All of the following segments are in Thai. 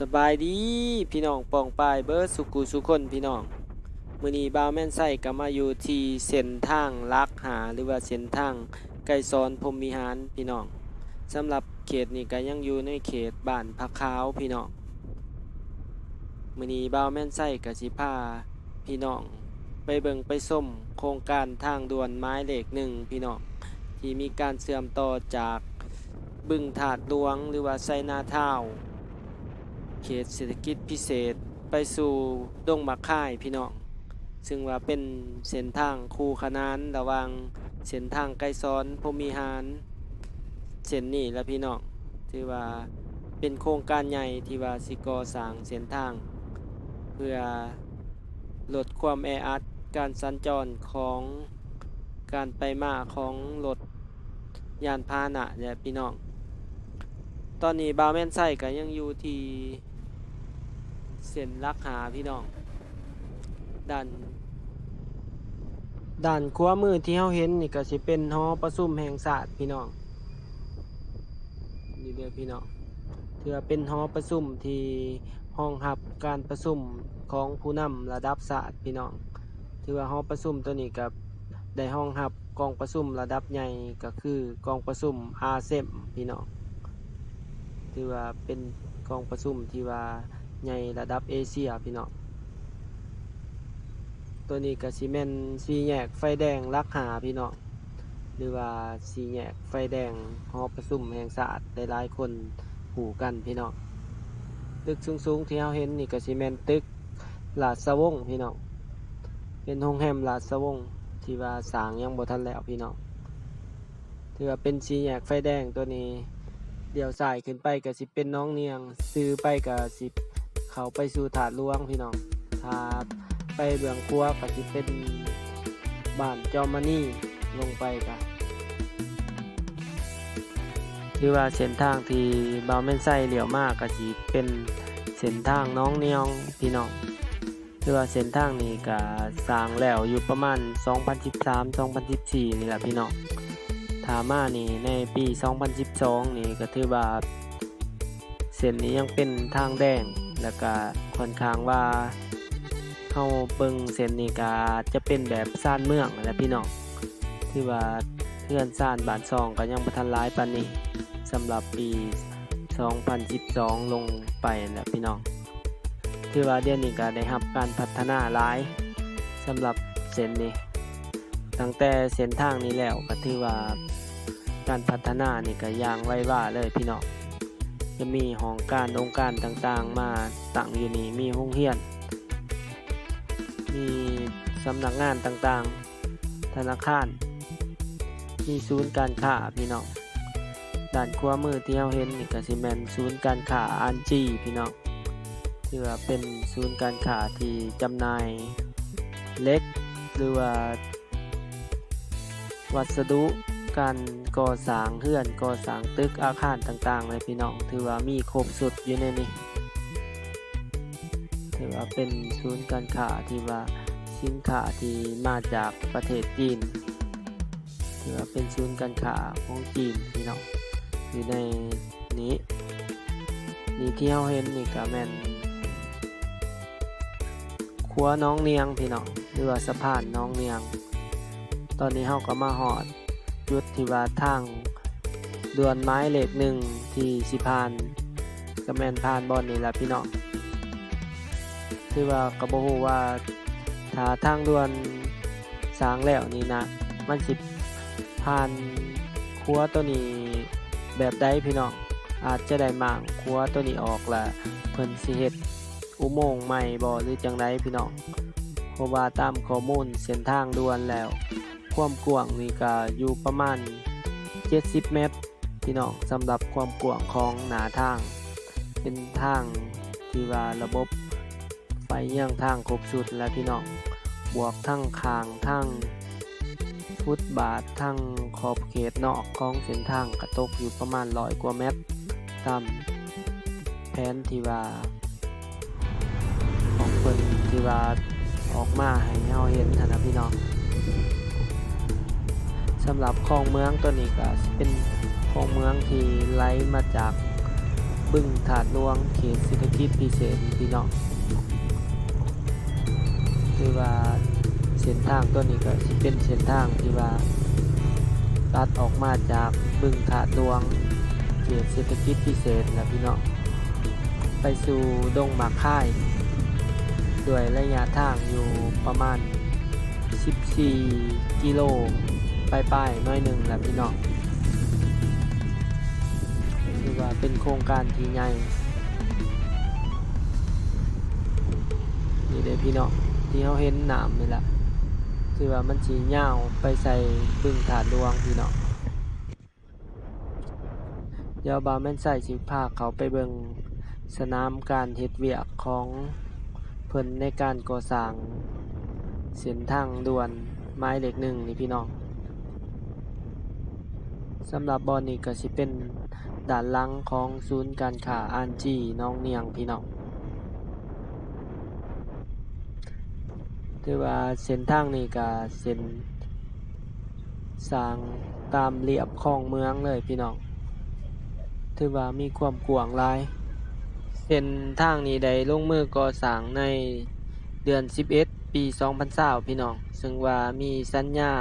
สบายดีพี่น้องปองปายเบิร์สุกุสุคนพี่น้องมือนี้บาวแม่นไส้ก็มาอยู่ที่เส้นทางลักหาหรือว่าเส้นทางไก่ซอนพรหมวิหารพี่น้องสำหรับเขตนี้ก็ยังอยู่ในเขตบ้านพักขาวพี่น้องมือนี้บาวแม่นไส้ก็สิพาพี่น้องไปเบิงไปส้มโครงการทางด่วนไม้เหล็กหนึ่งพี่น้องที่มีการเสื่อมต่อจากบึงถาดหลวงหรือว่าไซนาเท่า เขตเศรษฐกิจพิเศษไปสู่ดงมักค่ายพี่น้องซึ่งว่าเป็นเส้นทางคู่ขนานระหว่างเส้นทางไกลซ้อนพรมวิหารเส้นนี้และพี่น้องถือว่าเป็นโครงการใหญ่ที่ว่าสิก่อสร้างเส้นทาง เพื่อลดความแออัดการสัญจรของการไปมาของรถยานพาหนะเนี่ยพี่น้อง ตอนนี้บาวแมนไส้ก็ยังอยู่ที่ เส้นลักหาพี่น้องด้านด้านขวามือที่เราเห็นนี่ก็สิเป็นหอประชุมแห่งศาสตร์พี่น้องนี่เด้อพี่น้องถือว่าเป็นหอประชุมที่ห้องรับการประชุมของผู้นำระดับศาสตร์พี่น้องถือว่าหอประชุมตัวนี้กับได้ห้องรับกองประชุมระดับใหญ่ก็คือกองประชุมอาเซมพี่น้องถือว่าเป็นกองประชุมที่ว่า ใหญ่ระดับเอเชียพี่น้องตัวนี้ก็สิแม่นสีแยกไฟแดงลักหาพี่น้องหรือว่าสีแยกไฟแดงหอประชุมแห่งศาสตร์หลายๆคนหูกันพี่น้องตึกสูงๆที่เราเห็นนี่ก็สิแม่นตึกลาดสวงพี่น้องเป็นโรงแรมลาดสวงที่ว่าสางยังบ่ทันแล้วพี่น้องถือว่าเป็นสีแยกไฟแดงตัวนี้เดี๋ยวสายขึ้นไปก็สิเป็นน้องเนียงซื้อไปก็สิ เขาไปสู่ถาดลวงพี่น้องถ้าไปเบื้องครัวก็สิเป็นบ้านจอมานี่ลงไปก็คือว่าเส้นทางที่บาวแม่นไส้เหลียวมากก็สิเป็นเส้นทางน้องเนียงพี่น้องคือว่าเส้นทางนี้ก็สร้างแล้วอยู่ประมาณ 2013-2014 นี่แหละพี่น้องถามานี่ในปี 2012 นี่ก็ถือว่าเส้นนี้ยังเป็นทางแดง แล้วก็ค่อนข้างว่าเฮาเบิ่งเส้นนี้ก็จะเป็นแบบซ่านเมืองแหละพี่น้องที่ว่าเพื่อนซ่านบ้านซองก็ยังบ่ทันหลายปานนี้สำหรับปี 2012 ลงไปแหละพี่น้องถือว่าเดี๋ยวนี้ก็ได้รับการพัฒนาหลายสำหรับเส้นนี้ตั้งแต่เส้นทางนี้แล้วก็ถือว่าการพัฒนานี่ก็อย่างไว้ว่าเลยพี่น้อง จะมีห้องการองค์การต่างๆ มาตั้งอยู่นี่มีห้องเรียน มีสำนักงานต่างๆ ธนาคาร มีศูนย์การค้าพี่น้องด้านขวามือที่เราเห็นนี่ก็สิแมนศูนย์การค้าอันจีพี่น้องที่ว่าเป็นศูนย์การค้าที่จำหน่ายเล็กหรือว่าวัสดุ การก่อสร้างเฮือนก่อสร้างตึกอาคารต่างๆเลยพี่น้องถือว่ามีครบสุดอยู่ในนี้ถือว่าเป็นศูนย์การค้าที่ว่าสินค้าที่มาจากประเทศจีนถือว่าเป็นศูนย์การค้าของจีนพี่น้องอยู่ในนี้นี่ที่เราเห็นนี่ก็แม่นครัวน้องเนียงพี่น้องหรือว่าสะพานน้องเนียง ตอนนี้เฮาก็มาหอด จุดที่ว่าทางดวนไม้เหล็กหนึ่งที่สิพานกระแมนพานบอลนี่แหละพี่น้องคือว่ากระบอกว่าถ้าทางดวนสางแล้วนี่นะ มันสิพานครัวตัวนี้แบบใดพี่น้องอาจจะได้มางครัวตัวนี้ออกละเพิ่นสิเฮ็ดอุโมงค์ใหม่บ่หรือจังไดพี่น้องเพราะว่าตามข้อมูลเส้นทางด่วนแล้ว ความกว้างนี่ก็อยู่ประมาณ 70 เมตร พี่น้องสำหรับความกว้างของหนาทาง เป็นทางที่ว่าระบบไฟเยี่ยงทางครบสุดแล้วพี่น้อง บวกทั้งคางทั้งฟุตบาททั้งขอบเขตนอกของเส้นทางกระตกอยู่ประมาณร้อยกว่าเมตรตามแผนที่ว่า ของเพิ่นที่ว่าออกมาให้เฮาเห็นนะพี่น้อง สำหรับคลองเมืองตัวนี้ก็เป็นคลองเมืองที่ไหลมาจากบึงถาดหลวงเขตเศรษฐกิจพิเศษพี่น้องคือว่าเส้นทางตัวนี้ก็สิเป็นเส้นทางที่ว่าตัดออกมาจากบึงถาดหลวงเขตเศรษฐกิจพิเศษนะพี่น้องไปสู่ดงหมากค่ายด้วยระยะทางอยู่ประมาณ 14 กิโล ปลายๆน้อยหนึ่งแหละพี่น้องคือว่าเป็นโครงการที่ใหญ่นี่เลยพี่น้องที่เขาเห็นหนามนี่แหละคือว่ามันสียาวไปใส่บึงถาดดวงพี่น้องเดี๋ยวบาแม่นใส่สิพาเขาไปเบิงสนามการเฮ็ดเวียกของเพิ่นในการก่อสร้างเส้นทางด่วนไม้เหล็กหนึ่งนี่พี่น้อง สำหรับบอลนี่ก็สิเป็นด่านหลังของศูนย์การค้าอันจีน้องเนียงพี่น้องถือว่าเส้นทางนี่ก็เส้นสร้างตามเรียบคลองเมืองเลยพี่น้องถือว่ามีความกว้างหลาย เส้นทางนี้ได้ลงมือก่อสร้างในเดือน 11 ปี 2020พี่น้อง ซึ่งว่ามีสัญญา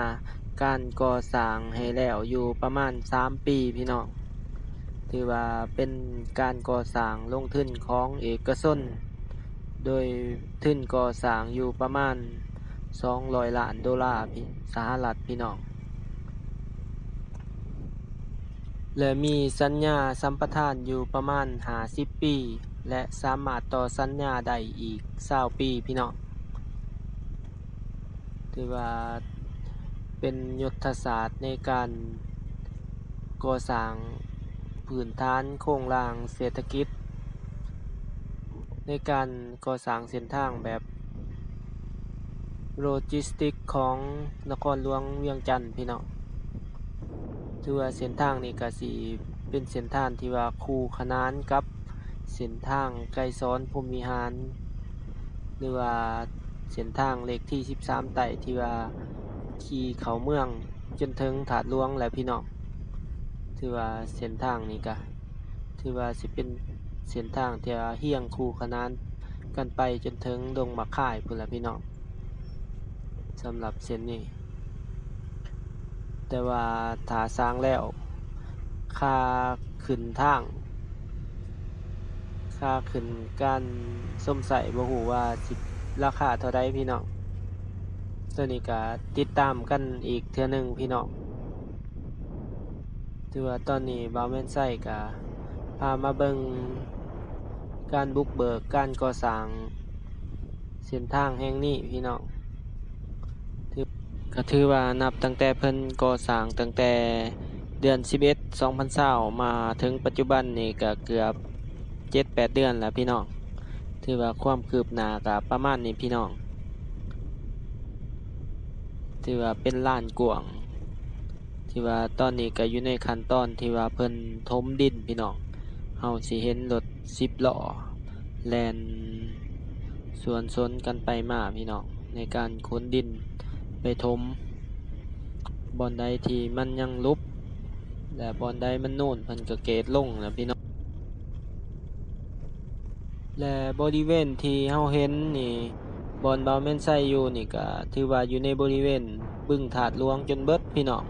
การก่อสร้างให้แล้วอยู่ประมาณ 3 ปีพี่น้องถือว่าเป็นการก่อสร้างลงทุนของเอกชนโดยทุนก่อสร้างอยู่ประมาณ 200ล้านดอลลาร์พี่สหรัฐพี่น้องและมีสัญญาสัมปทานอยู่ประมาณ50ปี และสามารถต่อสัญญาได้อีก20ปีพี่น้องถือว่า เป็นยุทธศาสตร์ในการก่อสร้างพื้นฐานโครงรางเศรษฐกิจ ในการก่อสร้างเส้นทางแบบโลจิสติกของนครหลวงเวียงจันทน์พี่น้องถือว่าเส้นทางนี้ก็สิเป็นเส้นทางที่ว่าคู่ขนานกับเส้นทางไกลซ้อนพรหมวิหาร หรือว่าเส้นทางเลขที่ 13 ไต่ที่ว่า ขี่เขาเมืองจนถึงถาดหลวงแหละพี่น้องถือว่าเส้นทางนี้ก็ถือว่าสิเป็นเส้นทางที่ว่าเฮียงคู่ขนานกันไปจนถึงดงมะข่ายพุ่นละพี่น้องสำหรับเส้นนี้ แต่ว่าถาสร้างแล้วค่าขึ้นทางค่าขึ้นการส้มใส่บ่หูว่าสิราคาเท่าใดพี่น้อง ตัวนี้ก็ติดตามกันอีกเทื่อหนึงพี่น้องถือว่าตอนนี้บาวแมนไส้ก็พามาเบิงการบุกเบิกการก่อสร้างเส้นทางแห่งนี้พี่น้องถือก็ถือว่านับตั้งแต่เพิ่นก่อสร้างตั้งแต่เดือน 11 2020มาถึงปัจจุบันนี่ก็เกือบ 7-8 เดือนแล้วพี่น้องถือว่าความคืบหน้าก็ประมาณนี้พี่น้อง ถือว่าเป็นล้านกวง ที่ว่าตอนนี้ก็อยู่ในขั้นตอนที่ว่าเพิ่นทมดินพี่น้องเฮาสิเห็นรถ10ล้อแลนสวนสนกันไปมาพี่น้องในการขนดินไปถมบอนใดที่มันยังลุบและบอนใดมันโน่นเพิ่นก็เกตลงนะพี่น้องและบริเวณที่เฮาเห็นนี่ บอนบาวแม่นไซอยู่นี่ก็ถือว่าอยู่ในบริเวณบึ้งถาดหลวงจนเบิดพี่น้อง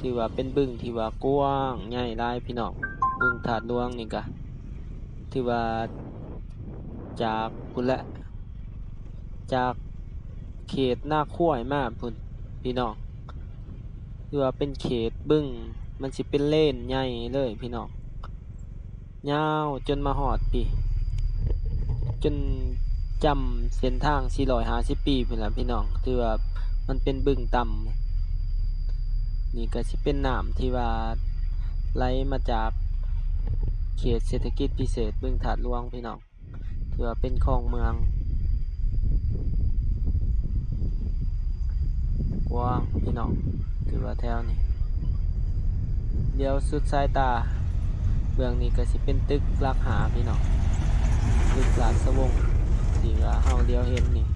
ถือว่าเป็นบึ้งที่ว่ากว้างใหญ่หลายพี่น้องบึ้งถาดหลวงนี่ก็ถือว่าจากพุ่นแหละจากเขตหน้าขั้วมาพุ่นพี่น้องถือว่าเป็นเขตบึ้งมันสิเป็นเล่นใหญ่เลยพี่น้องยาวจนมาหอดพี่ จน จำเส้นทาง 450 ปีพุ่นล่ะพี่น้องถือว่ามันเป็นบึงต่ำนี่ก็สิเป็นน้ำที่ว่าไหลมาจากเขตเศรษฐกิจพิเศษบึงถาดหลวงพี่น้องถือว่าเป็นคลองเมืองกว้างพี่น้องถือว่าแถวนี้เดี๋ยวสุดสายตา เบื้องนี้ก็สิเป็นตึกราคาพี่น้องตึกราชวง ศ์ที่ว่าเฮาเดียวเห็นนี่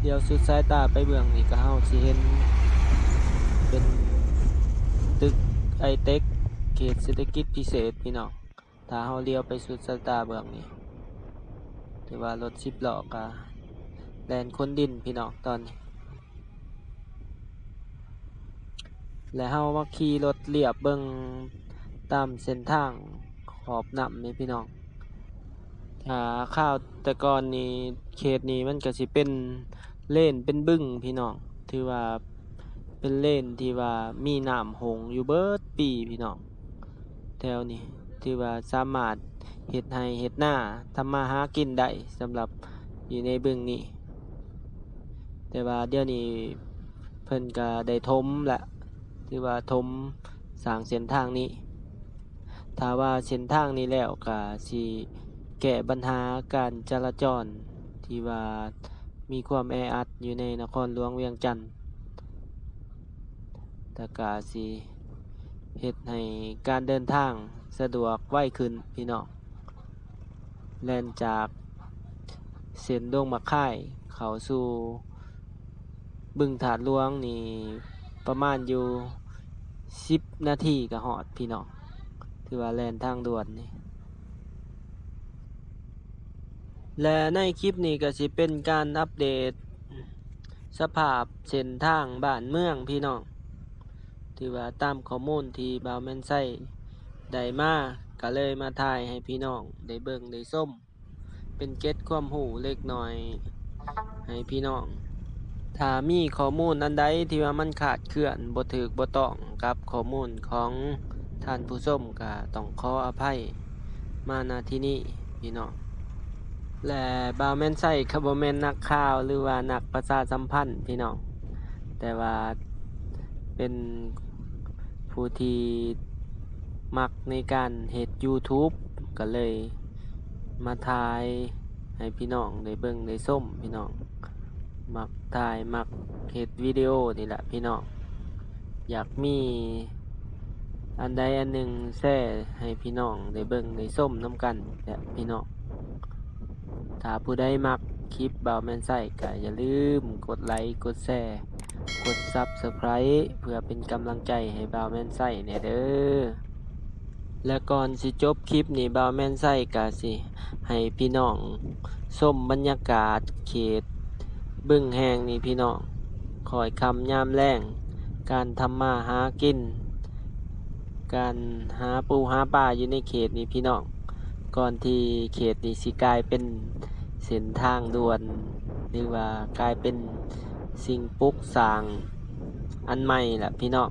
เดียวสุดสายตาไปเบื้องนี่ก็เฮาสิเห็น เป็นตึกไอเต็กเขตเศรษฐกิจพิเศษพี่น้องถ้าเฮาเลี้ยวไปสุดสายตาเบื้องนี้ถือว่ารถสิบล้อก็แลนคนดินพี่น้องตอนนี้และเฮามาขี่รถเลียบเบิ่งตามเส้นทางขอบน้ำนี่พี่น้อง ถ้าข้าวแต่ก่อนนี่เขตนี้มันก็สิเป็นเล่นเป็นบึ้งพี่น้องถือว่าเป็นเล่นที่ว่ามีน้ำหงอยู่เบิดปีพี่น้องแถวนี้ถือว่าสามารถเฮ็ดให้เฮ็ดหน้าทำมาหากินได้สำหรับอยู่ในบึงนี้ แต่ว่าเดี๋ยวนี้เพิ่นก็ได้ทมและถือว่าทมสร้างเส้นทางนี้ถ้าว่าเส้นทางนี้แล้วก็สิ ก้ปัญหาการจราจร ที่ว่ามีความแออัดอยู่ในนครหลวงเวียงจันทน์แต่ก็สิเฮ็ดให้การเดินทางสะดวกไวขึ้นพี่น้องแล่นจากเส้นดงมะค่ายเขาสู่บึงถาดหลวงนี่ประมาณอยู่ 10 นาทีก็ฮอดพี่น้องถือว่าแล่นทางด่วนนี่ และในคลิปนี้ก็สิเป็นการอัปเดต สภาพเส้นทางบ้านเมืองพี่น้องถือว่าตามข้อมูลที่บาวแมนไส้ได้มาก็เลยมาถ่ายให้พี่น้องได้เบิ่งได้ส้ม เป็นเก็ดความหูเล็กน้อย ให้พี่น้องถ้ามีข้อมูลอันใดที่ว่ามันขาดเคลื่อนบ่ถูกบ่ต้องกับข้อมูลของท่านผู้ชมก็ต้องขออภัยมาณที่นี้พี่น้อง และบาวแมนไส้คาร์บแมนนักข่าวหรือว่านักประชาสัมพันธ์พี่น้อง แต่ว่าเป็นผู้ที่มักในการเฮ็ด YouTube ก็เลยมาถ่ายให้พี่น้องได้เบิ่งได้ส้มพี่น้อง มักถ่ายมักเฮ็ดวิดีโอนี่แหละพี่น้อง อยากมีอันใดอันหนึ่งแซ่ให้พี่น้องได้เบิ่งได้ส้มน้ำกันแหละพี่น้อง ถ้าผู้ใดมักคลิปบ่าวแมนไส้ก็อย่าลืมกดไลค์กดแชร์กด Subscribe เพื่อเป็นกำลังใจให้บ่าวแมนไส้เนี่ยเด้อและก่อนสิจบคลิปนี้บ่าวแมนไส้ก็สิให้พี่น้องส้มบรรยากาศเขต บึ้งแหงนี่พี่น้องคอยคำยามแรงการทำมาหากิน การหาปูหาปลาอยู่ในเขตนี้พี่น้อง ก่อนที่เขตนี้สิกลายเป็นเส้นทางด่วน หรือว่ากลายเป็นสิ่งปลุกสร้างอันใหม่ล่ะพี่น้อง